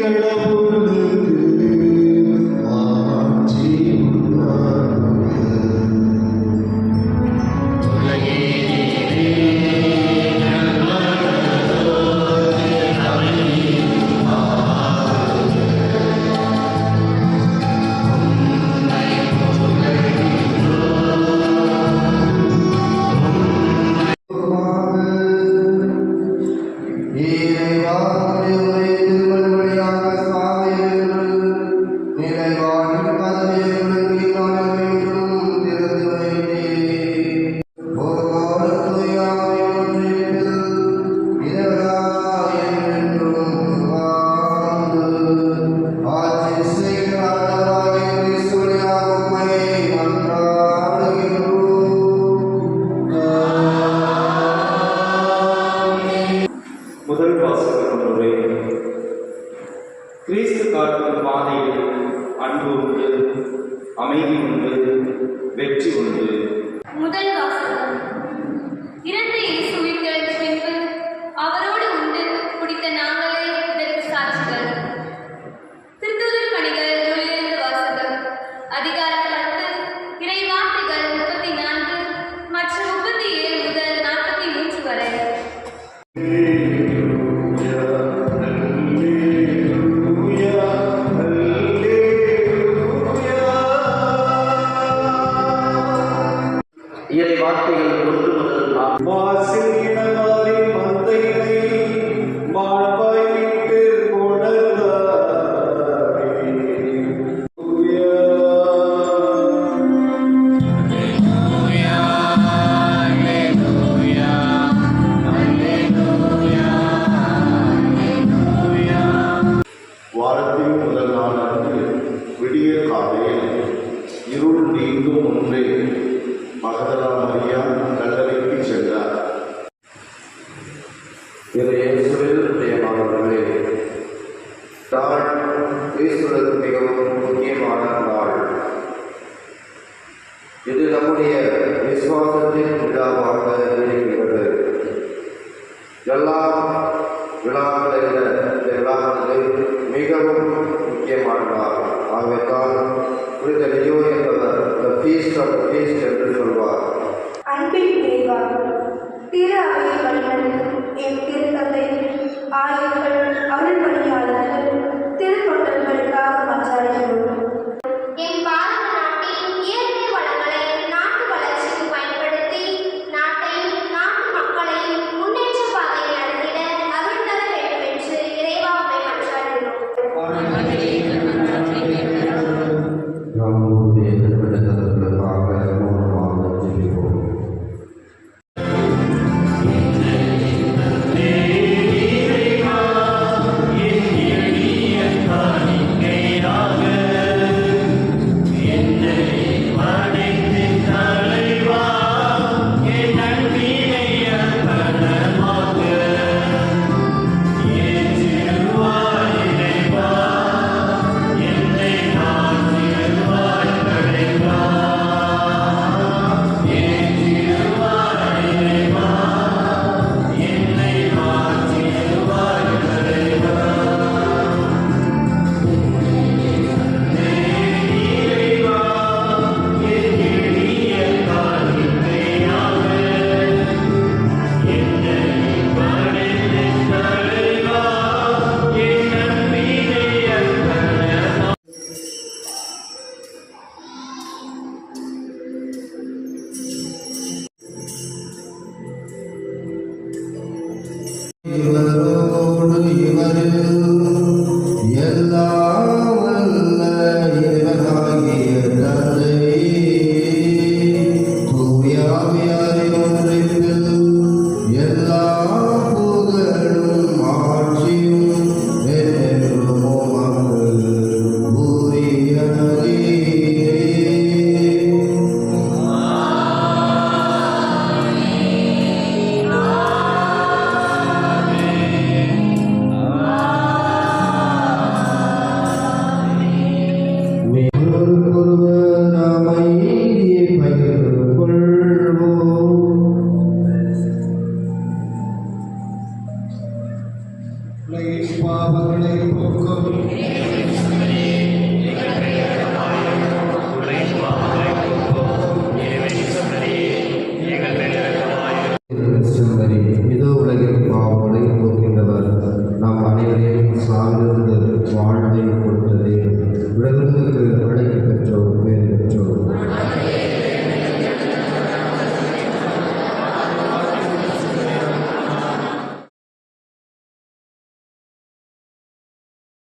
கடவுளுக்கு மாற்றி உள்ளார் பாதை உண்டு அன்பு உண்டு அமைதி உண்டு வெற்றி உண்டு. முதல் வாசகம். இரண்டு இயேசுவின் வார்த்தைகள் கொண்டு வாரத்தின் முதல் நாளன்று விடிய காலையில் இருள் நீங்கும் முன்பே مغرب مريم feast of the feast and fruitful work. Unbelievable. തിരുഅറിയിപ്പണികൾ തിരുത്തത്തെ ആയി சரி இதோ உலகின் உலகில் போக்குகின்றவர் நாம் அனைவரையும் சார்ந்திருந்து வாழ்வை கொடுத்ததே உலகங்களுக்கு விலைக்கு பெற்றோர்.